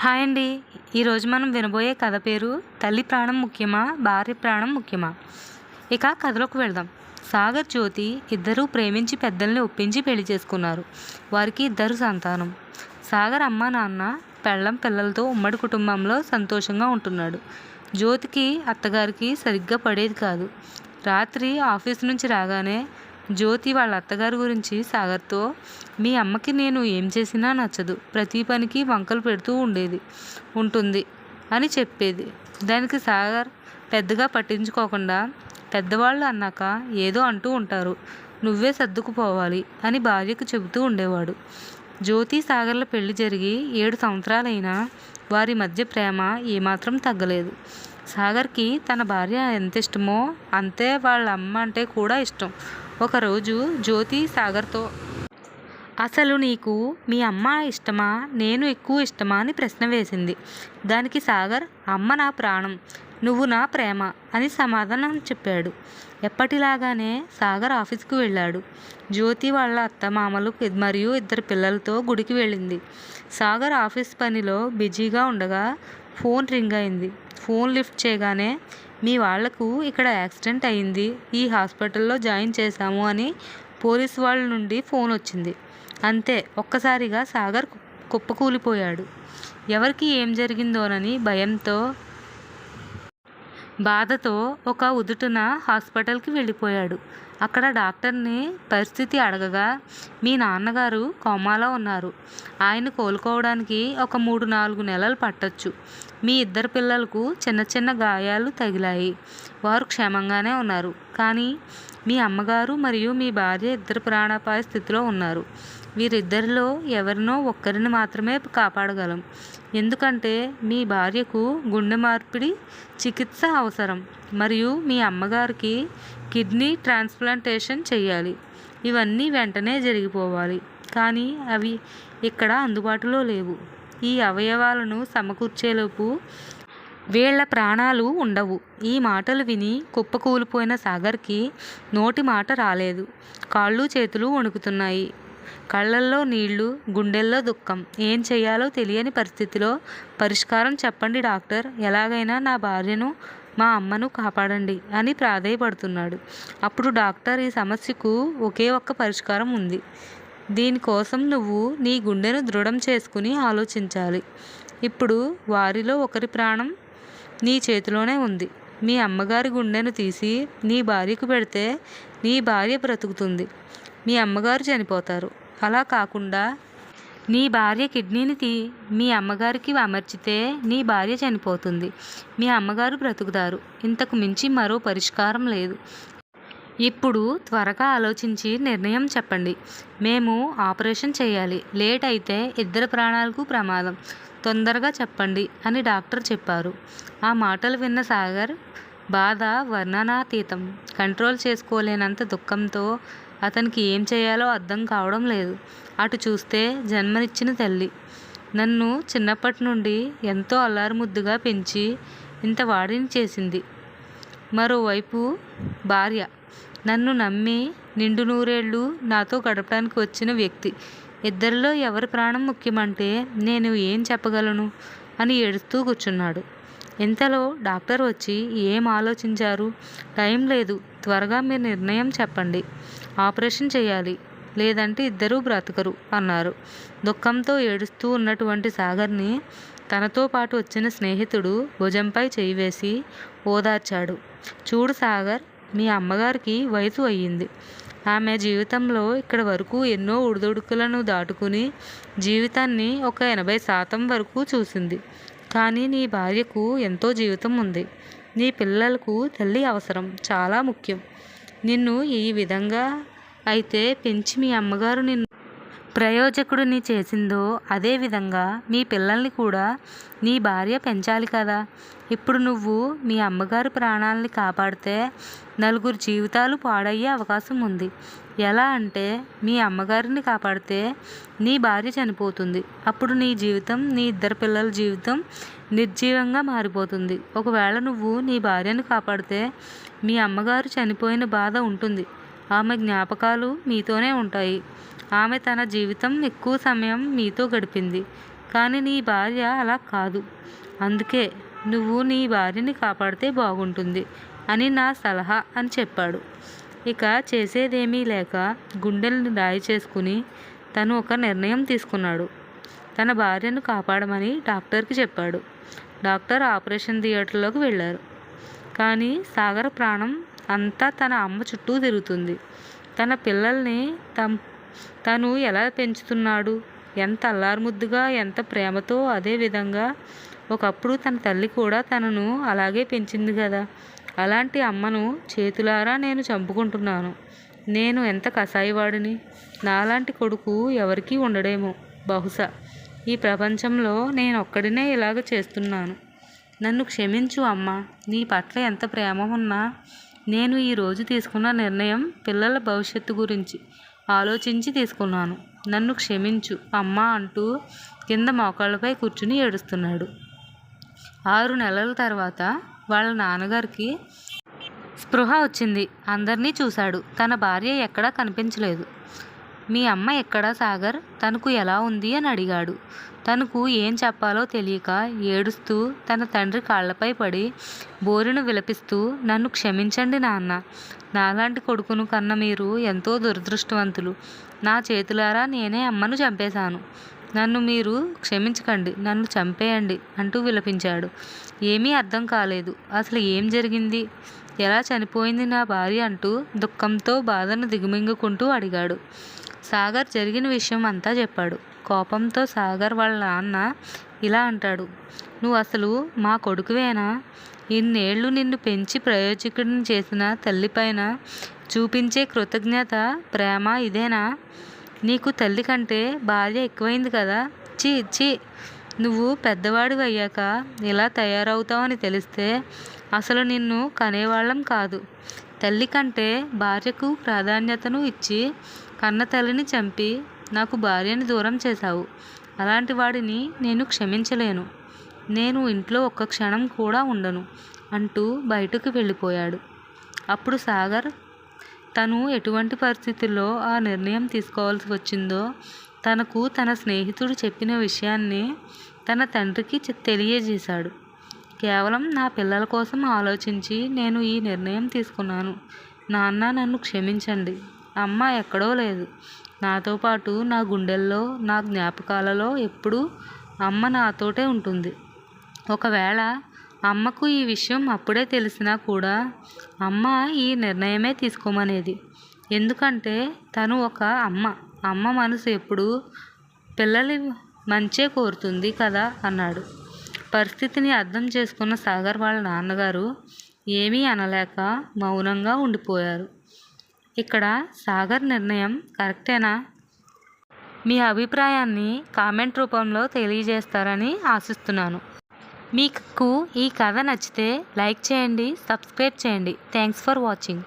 Hi అండి. ఈరోజు మనం వినబోయే కథ పేరు తల్లి ప్రాణం ముఖ్యమా భార్య ప్రాణం ముఖ్యమా? ఇక కథలోకి వెళ్దాం. సాగర్ జ్యోతి ఇద్దరూ ప్రేమించి పెద్దల్ని ఒప్పించి పెళ్ళి చేసుకున్నారు. వారికి ఇద్దరు సంతానం. సాగర్ అమ్మ నాన్న పెళ్ళం పిల్లలతో ఉమ్మడి కుటుంబంలో సంతోషంగా ఉంటున్నాడు. జ్యోతికి అత్తగారికి సరిగ్గా పడేది కాదు. రాత్రి ఆఫీస్ నుంచి రాగానే జ్యోతి వాళ్ళ అత్తగారి గురించి సాగర్తో మీ అమ్మకి నేను ఏం చేసినా నచ్చదు. ప్రతి పనికి వంకలు పెడుతూ ఉండేది ఉంటుంది అని చెప్పేది. దానికి సాగర్ పెద్దగా పట్టించుకోకుండా పెద్దవాళ్ళు అన్నాక ఏదో అంటూ ఉంటారు. నువ్వే సర్దుకుపోవాలి అని భార్యకు చెబుతూ ఉండేవాడు. జ్యోతి సాగర్ల పెళ్ళి జరిగి ఏడు సంవత్సరాలైనా వారి మధ్య ప్రేమ ఏమాత్రం తగ్గలేదు. సాగర్కి తన భార్య ఎంత ఇష్టమో అంతే వాళ్ళ అమ్మ అంటే కూడా ఇష్టం. ఒకరోజు జ్యోతి సాగర్తో అసలు నీకు మీ అమ్మ ఇష్టమా? నేను ఎక్కువ ఇష్టమా? అని ప్రశ్న వేసింది. దానికి సాగర్ అమ్మ నా ప్రాణం నువ్వు నా ప్రేమ అని సమాధానం చెప్పాడు. ఎప్పటిలాగానే సాగర్ ఆఫీస్కి వెళ్ళాడు. జ్యోతి వాళ్ళ అత్తమామలు మరియు ఇద్దరు పిల్లలతో గుడికి వెళ్ళింది. సాగర్ ఆఫీస్ పనిలో బిజీగా ఉండగా ఫోన్ రింగ్ అయింది. ఫోన్ లిఫ్ట్ చేయగానే మీ వాళ్ళకు ఇక్కడ యాక్సిడెంట్ అయింది. ఈ హాస్పిటల్లో జాయిన్ చేశాము అని పోలీస్ వాళ్ళ నుండి ఫోన్ వచ్చింది. అంతే ఒక్కసారిగా సాగర్ కుప్పకూలిపోయాడు. ఎవరికి ఏం జరిగిందోనని భయంతో బాధతో ఒక ఉదుటున హాస్పిటల్కి వెళ్ళిపోయాడు. అక్కడ డాక్టర్ని పరిస్థితి అడగగా మీ నాన్నగారు కోమాలో ఉన్నారు. ఆయన కోలుకోవడానికి ఒక మూడు నాలుగు నెలలు పట్టొచ్చు. మీ ఇద్దరు పిల్లలకు చిన్న చిన్న గాయాలు తగిలాయి. వారు క్షేమంగానే ఉన్నారు. కానీ మీ అమ్మగారు మరియు మీ భార్య ఇద్దరు ప్రాణాపాయ స్థితిలో ఉన్నారు. వీరిద్దరిలో ఎవరినో ఒక్కరిని మాత్రమే కాపాడగలం. ఎందుకంటే మీ భార్యకు గుండె మార్పిడి చికిత్స అవసరం. మరియు మీ అమ్మగారికి కిడ్నీ ట్రాన్స్ప్లాంటేషన్ చేయాలి ఇవన్నీ వెంటనే జరిగిపోవాలి. కానీ అవి ఇక్కడ అందుబాటులో లేవు. ఈ అవయవాలను సమకూర్చేలోపు వీళ్ళ ప్రాణాలు ఉండవు. ఈ మాటలు విని కుప్పకూలిపోయిన సాగర్కి నోటి మాట రాలేదు. కాళ్ళు చేతులు వణుకుతున్నాయి. కళ్ళల్లో నీళ్ళు గుండెల్లో దుఃఖం. ఏం చేయాలో తెలియని పరిస్థితిలో పరిష్కారం చెప్పండి డాక్టర్. ఎలాగైనా నా భార్యను మా అమ్మను కాపాడండి అని ప్రాధేయపడుతున్నాడు. అప్పుడు డాక్టర్ ఈ సమస్యకు ఒకే ఒక్క పరిష్కారం ఉంది. దీనికోసం నువ్వు నీ గుండెను దృఢం చేసుకుని ఆలోచించాలి. ఇప్పుడు వారిలో ఒకరి ప్రాణం నీ చేతిలోనే ఉంది. మీ అమ్మగారి గుండెను తీసి నీ భార్యకు పెడితే నీ భార్య బ్రతుకుతుంది. మీ అమ్మగారు చనిపోతారు. అలా కాకుండా నీ భార్య కిడ్నీని తీ మీ అమ్మగారికి అమర్చితే నీ భార్య చనిపోతుంది. మీ అమ్మగారు బ్రతుకుతారు. ఇంతకు మించి మరో పరిష్కారం లేదు. ఇప్పుడు త్వరగా ఆలోచించి నిర్ణయం చెప్పండి. మేము ఆపరేషన్ చేయాలి. లేట్ అయితే ఇద్దరు ప్రాణాలకు ప్రమాదం. తొందరగా చెప్పండి అని డాక్టర్ చెప్పారు. ఆ మాటలు విన్న సాగర్ బాధ వర్ణనాతీతం. కంట్రోల్ చేసుకోలేనంత దుఃఖంతో అతనికి ఏం చేయాలో అర్థం కావడం లేదు. అటు చూస్తే జన్మనిచ్చిన తల్లి. నన్ను చిన్నప్పటి నుండి ఎంతో అల్లారుముద్దుగా పెంచి ఇంత వాడిని చేసింది. మరోవైపు భార్య. నన్ను నమ్మి నిండు నూరేళ్ళు నాతో గడపడానికి వచ్చిన వ్యక్తి. ఇద్దరిలో ఎవరి ప్రాణం ముఖ్యమంటే నేను ఏం చెప్పగలను అని ఏడుస్తూ కూర్చున్నాడు. ఇంతలో డాక్టర్ వచ్చి ఏం ఆలోచించారు? టైం లేదు త్వరగా మీ నిర్ణయం చెప్పండి. ఆపరేషన్ చేయాలి లేదంటే ఇద్దరూ బ్రతకరు అన్నారు. దుఃఖంతో ఏడుస్తూ ఉన్నటువంటి సాగర్ని తనతో పాటు వచ్చిన స్నేహితుడు భుజంపై చేయి వేసి ఓదార్చాడు. చూడు సాగర్ మీ అమ్మగారికి వయసు అయ్యింది. ఆమె జీవితంలో ఇక్కడ వరకు ఎన్నో ఉడుదుడుకులను దాటుకుని జీవితాన్ని ఒక ఎనభై శాతం వరకు చూసింది. కానీ నీ భార్యకు ఎంతో జీవితం ఉంది. నీ పిల్లలకు తల్లి అవసరం. చాలా ముఖ్యం. నిన్ను ఈ విధంగా అయితే పెంచి మీ అమ్మగారు నిన్ను ప్రయోజకుడిని చేసిందో అదేవిధంగా మీ పిల్లల్ని కూడా నీ భార్య పెంచాలి కదా. ఇప్పుడు నువ్వు మీ అమ్మగారి ప్రాణాలని కాపాడితే నలుగురు జీవితాలు పాడయ్యే అవకాశం ఉంది. ఎలా అంటే మీ అమ్మగారిని కాపాడితే నీ భార్య చనిపోతుంది. అప్పుడు నీ జీవితం నీ ఇద్దరు పిల్లల జీవితం నిర్జీవంగా మారిపోతుంది. ఒకవేళ నువ్వు నీ భార్యను కాపాడితే మీ అమ్మగారు చనిపోయిన బాధ ఉంటుంది. ఆమె జ్ఞాపకాలు మీతోనే ఉంటాయి. ఆమె తన జీవితం ఎక్కువ సమయం మీతో గడిపింది. కానీ నీ భార్య అలా కాదు. అందుకే నువ్వు నీ భార్యని కాపాడితే బాగుంటుంది అని నా సలహా అని చెప్పాడు. ఇక చేసేదేమీ లేక గుండెల్ని రాయి చేసుకుని తను ఒక నిర్ణయం తీసుకున్నాడు. తన భార్యను కాపాడమని డాక్టర్కి చెప్పాడు. డాక్టర్ ఆపరేషన్ థియేటర్లోకి వెళ్ళారు. కానీ సాగర్ ప్రాణం అంతా తన అమ్మ చుట్టూ తిరుగుతుంది. తన పిల్లల్ని తమ్ తను ఎలా పెంచుతున్నాడు? ఎంత అల్లారుముద్దుగా ఎంత ప్రేమతో అదే విధంగా ఒకప్పుడు తన తల్లి కూడా తనను అలాగే పెంచింది కదా. అలాంటి అమ్మను చేతులారా నేను చంపుకుంటున్నాను. నేను ఎంత కసాయివాడిని నాలాంటి కొడుకు ఎవరికీ ఉండడేమో బహుశా. ఈ ప్రపంచంలో నేను ఒక్కడినే ఇలాగ చేస్తున్నాను. నన్ను క్షమించు అమ్మా. నీ పట్ల ఎంత ప్రేమ ఉన్నా నేను ఈరోజు తీసుకున్న నిర్ణయం పిల్లల భవిష్యత్తు గురించి ఆలోచించి తీసుకున్నాను. నన్ను క్షమించు అమ్మా అంటూ కింద మోకాళ్ళపై కూర్చుని ఏడుస్తున్నాడు. ఆరు నెలల తర్వాత వాళ్ళ నాన్నగారికి స్పృహ వచ్చింది. అందరినీ చూశాడు. తన భార్య ఎక్కడా కనిపించలేదు. మీ అమ్మ ఎక్కడా సాగర్? తనకు ఎలా ఉంది? అని అడిగాడు. తనకు ఏం చెప్పాలో తెలియక ఏడుస్తూ తన తండ్రి కాళ్ళపై పడి బోరును విలపిస్తూ నన్ను క్షమించండి నాన్న. నాలాంటి కొడుకును కన్న మీరు ఎంతో దురదృష్టవంతులు. నా చేతులారా నేనే అమ్మను చంపేశాను. నన్ను మీరు క్షమించకండి నన్ను చంపేయండి అంటూ విలపించాడు. ఏమీ అర్థం కాలేదు. అసలు ఏం జరిగింది? ఎలా చనిపోయింది నా భార్య అంటూ దుఃఖంతో బాధను దిగుమింగుకుంటూ అడిగాడు. సాగర్ జరిగిన విషయం అంతా చెప్పాడు. కోపంతో సాగర్ వాళ్ళ నాన్న ఇలా అంటాడు. నువ్వు అసలు మా కొడుకువేనా? ఇన్నేళ్ళు నిన్ను పెంచి ప్రయోజకుడిని చేసిన తల్లిపైన చూపించే కృతజ్ఞత ప్రేమ ఇదేనా? నీకు తల్లి కంటే భార్య ఎక్కువైంది కదా. చి చి నువ్వు పెద్దవాడివి అయ్యాక ఇలా తయారవుతావని తెలిస్తే అసలు నిన్ను కనేవాళ్ళం కాదు. తల్లి కంటే భార్యకు ప్రాధాన్యతను ఇచ్చి కన్న తల్లిని చంపి నాకు భార్యని దూరం చేశావు. అలాంటి వాడిని నేను క్షమించలేను. నేను ఇంట్లో ఒక్క క్షణం కూడా ఉండను అంటూ బయటకు వెళ్ళిపోయాడు. అప్పుడు సాగర్ తను ఎటువంటి పరిస్థితుల్లో ఆ నిర్ణయం తీసుకోవాల్సి వచ్చిందో తనకు తన స్నేహితుడు చెప్పిన విషయాన్ని తన తండ్రికి తెలియజేశాడు. కేవలం నా పిల్లల కోసం ఆలోచించి నేను ఈ నిర్ణయం తీసుకున్నాను. నాన్న నన్ను క్షమించండి. అమ్మ ఎక్కడో లేదు. నాతో పాటు నా గుండెల్లో నా జ్ఞాపకాలలో ఎప్పుడూ అమ్మ నాతోటే ఉంటుంది. ఒకవేళ అమ్మకు ఈ విషయం అప్పుడే తెలిసినా కూడా అమ్మ ఈ నిర్ణయమే తీసుకోమనేది. ఎందుకంటే తను ఒక అమ్మ. అమ్మ మనసు ఎప్పుడు పిల్లలు మంచే కోరుతుంది కదా అన్నాడు. పరిస్థితిని అర్థం చేసుకున్న సాగర్ వాళ్ళ నాన్నగారు ఏమీ అనలేక మౌనంగా ఉండిపోయారు. ఇక్కడ సాగర్ నిర్ణయం కరెక్టేనా? మీ అభిప్రాయాన్ని కామెంట్ రూపంలో తెలియజేస్తారని ఆశిస్తున్నాను. మీకు ఈ కథ నచ్చితే లైక్ చేయండి సబ్స్క్రైబ్ చేయండి. Thanks for watching